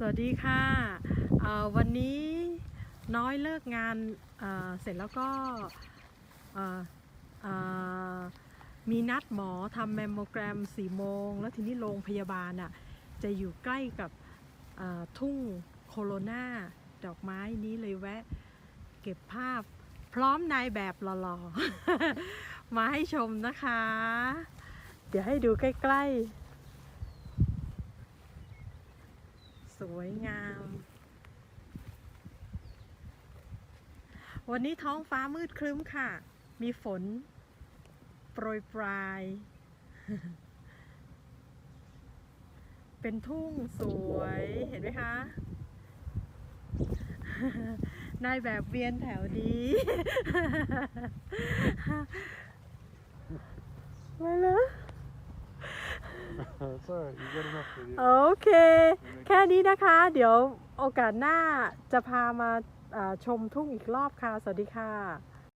สวัสดีค่ะ วันนี้น้อยเลิกงานเเสร็จแล้วก็มีนัดหมอทำแมมโมแกรม4โมง แล้วทีนี้โรงพยาบาลอะจะอยู่ใกล้กับทุ่งโคโรนาดอกไม้นี้เลยแวะเก็บภาพพร้อมนายแบบหล่อๆ มาให้ชมนะคะ เดี๋ยวให้ดูใกล้ ๆ สวยงาม วันนี้ท้องฟ้ามืดครึ้มค่ะ มีฝน โปรยปลาย เป็นทุ่งสวยเห็นไหมคะ นายแบบเวียนแถวนี้ มาแล้ว It's alright, you got enough video. โอเค แค่นี้นะคะ เดี๋ยวโอกาสหน้าจะพามาอ่าชมทุ่งอีกรอบค่ะ สวัสดีค่ะ